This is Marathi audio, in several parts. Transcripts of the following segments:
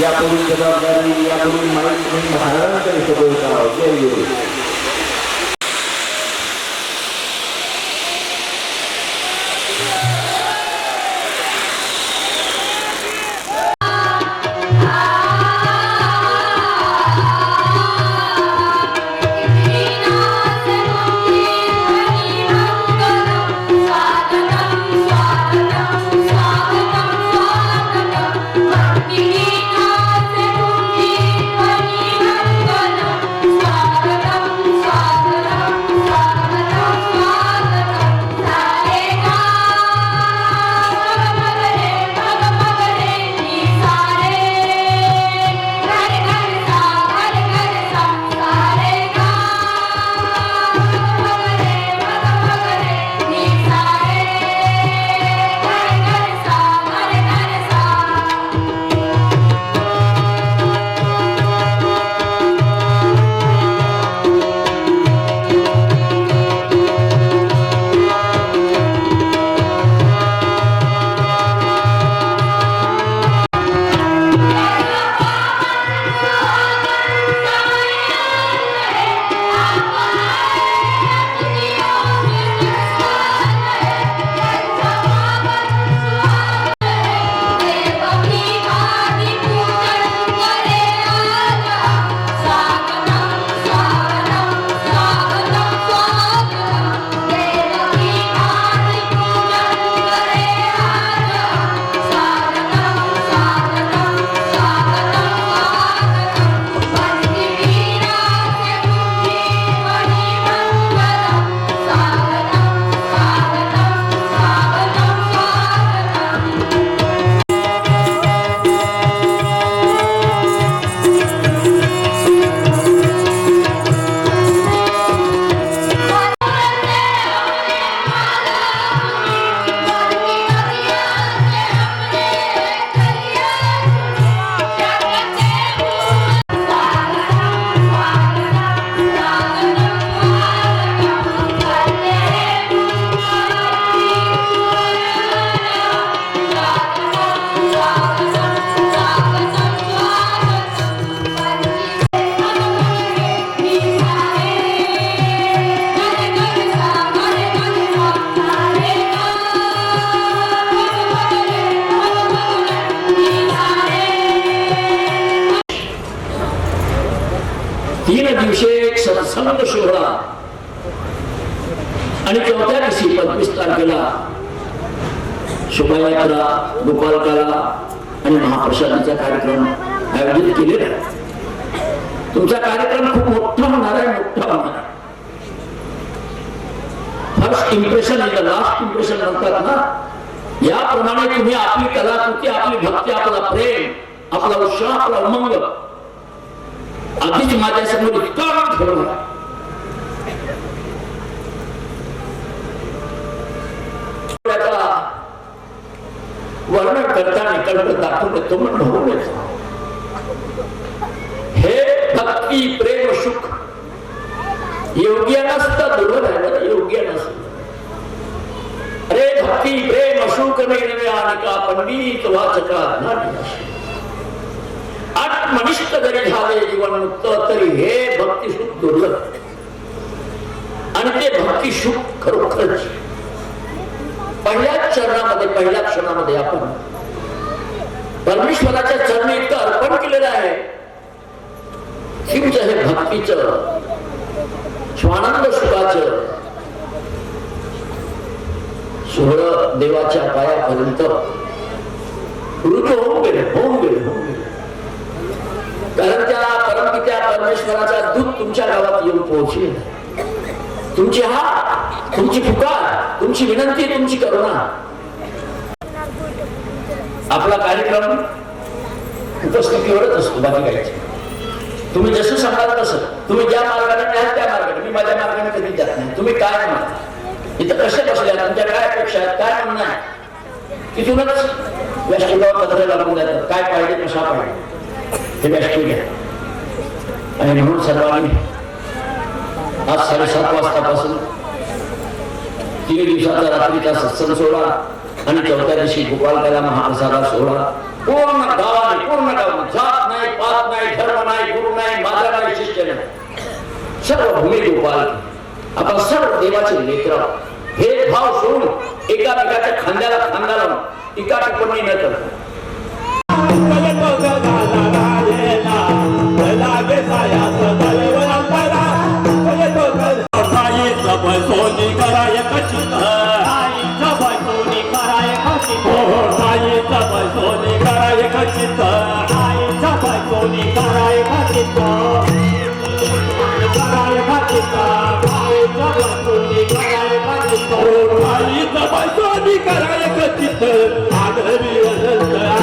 यापूर्वी जबाबदारी यापूर्वी माहिती धारण करीत होता जय गुरु तीन दिवशी एक सत्संग सोहळा. आणि चौथ्या दिवशी पंचवीस तारखेला शोभायात्रा गोपालकाला आणि महाप्रसादाचा कार्यक्रम आयोजित केलेला तुमचा कार्यक्रम खूप मोठा होणार आहे मोठा होणार आहे. First impression is last impression म्हणतात ना याप्रमाणे तुम्ही आपली कलाकृती आपली भक्ती आपला प्रेम आपला उत्साह आपला उमंग Habis cuma ada semua dikorong korong. का वर्णन करता तो तुम हे भक्ति, प्रेम, सुख। योग्य नस्ता दुर्बल है मतलब योग्य नस्त अरे भक्ति, प्रेम, सुख में आने का पंडित वाचका आत्मनिष्ठ जरी झाले जीवन मुक्त तरी हे भक्तिसुख दुर्लभ. आणि ते भक्तिसुख खरोखरच. पहिल्याच चरणामध्ये पहिल्या क्षणामध्ये आपण परमेश्वराच्या चरणी इतकं अर्पण केलेलं आहे. तुमचं हे भक्तीच स्वानंद सुखाच सोहळं देवाच्या पायापर्यंत ऋतू होऊन गेले होऊन गेले होऊन गेले कारण त्या परमपित्या परमेश्वराचा दूत तुमच्या गावात येऊन पोहोचले तुमची हा तुमची पुकार तुमची विनंती तुमची करुणा. आपला कार्यक्रम उपस्थितीवरच असतो बाकी काही तुम्ही जसं सांगाल तसं. तुम्ही ज्या मार्गाने न्याल त्या मार्गाने. मी माझ्या मार्गाने कधी जात नाही. तुम्ही काय म्हणा इथं कसे बसल्या तुमच्या काय अपेक्षा आहेत? काय म्हणणं आहे? तिथूनच व्यासपीठावर पत्र लागून जातात काय पाहिजे कशा पाहिजे? हे व्यासपीठ आहे आणि म्हणून सर्वांनी आज साडेसात वाजतापासून तीन दिवसाचा रात्रीचा सत्संग सोहळा आणि चौथ्या दिवशी गोपालकाला महाप्रसादा सोहळा. पूर्ण गावाने पूर्ण गावाने जात नाही पात नाही धर्म नाही गुरु नाही माझा नाही शिष्य नाही. सर्व भूमी गोपाल. आपण सर्व देवाचे लेकर हे भाव सोडून एकामेकाच्या खांद्याला खांदा लावून टीका टिप्पणी न करतो कराय कचित आईचा सोनी कराय कचित कराय कचित आईचा सोनी कराय कचित हो आईचा सोनी कराय कचित आदरी वदंत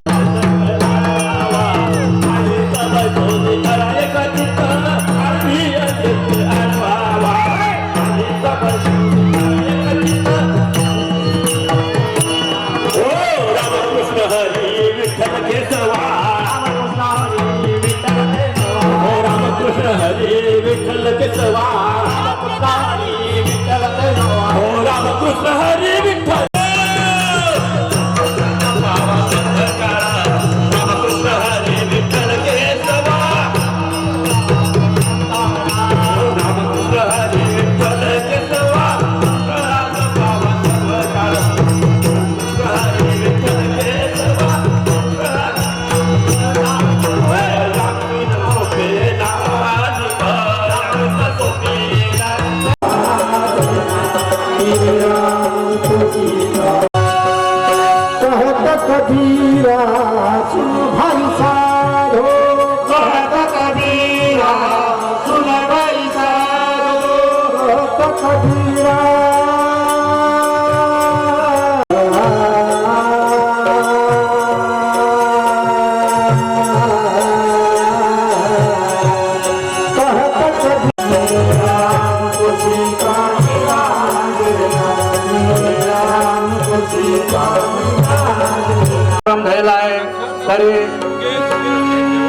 झालेला आहे तरी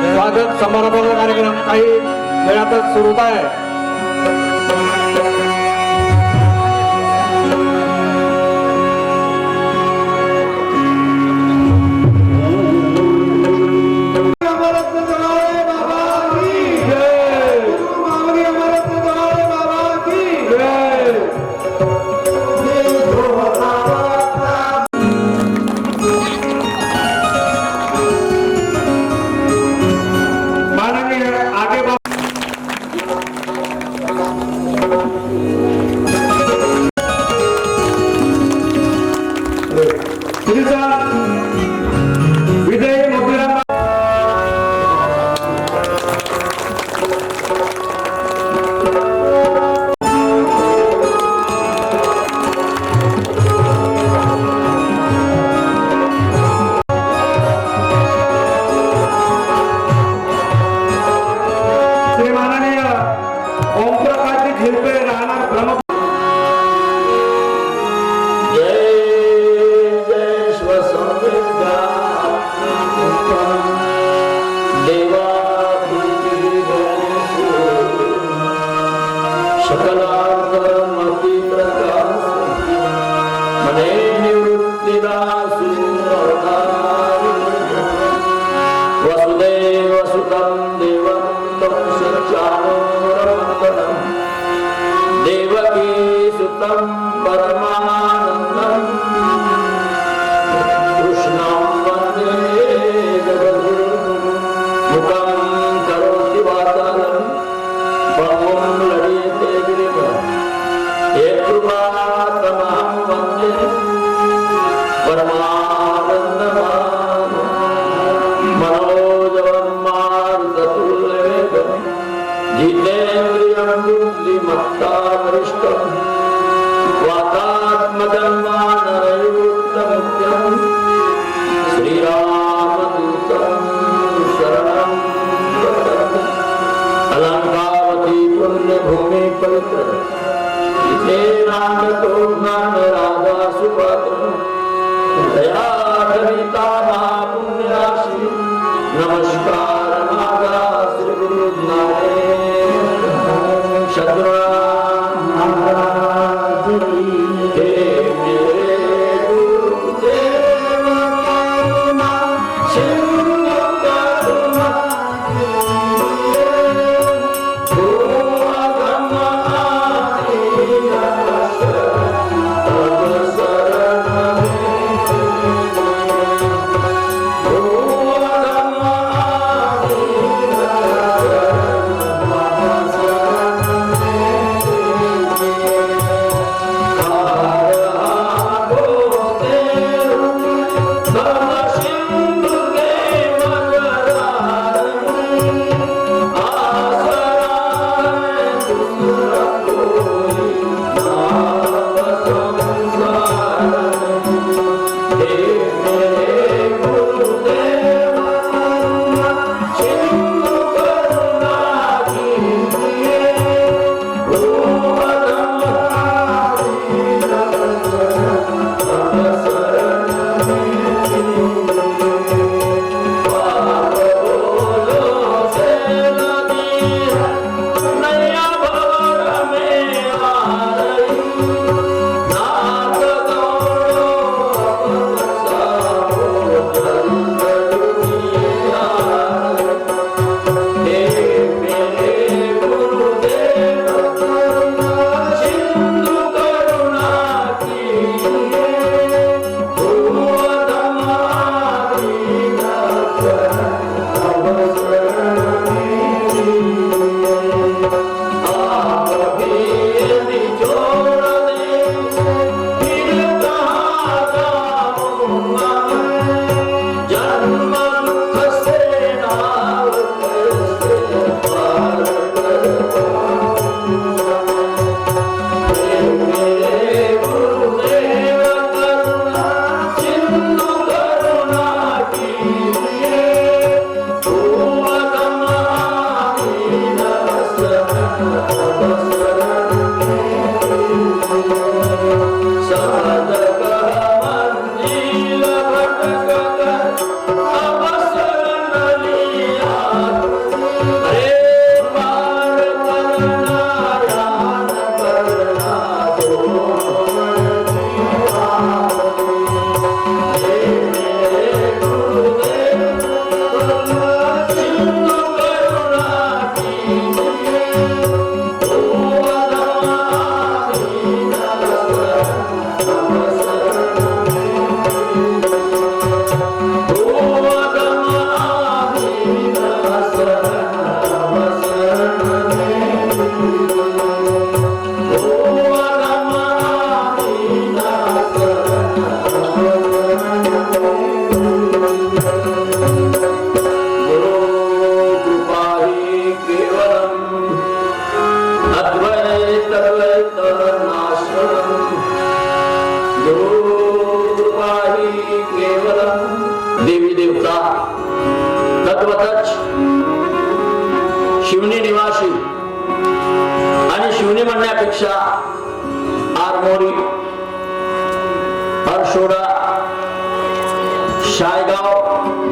स्वागत समारंभाचा कार्यक्रम काही वेळातच सुरू होत आहे जगतो ज्ञान राजा सुपात्र दया कविता मा पुण्याशी नमस्कार मागा श्री गुरु नारायण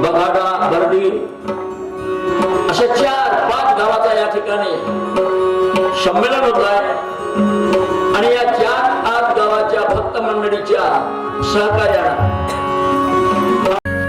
बघाडा बर्डी अशा चार पाच गावाचा या ठिकाणी संमेलन होत आहे. आणि या चार आठ गावाच्या भक्त मंडळीच्या सहकार्यानं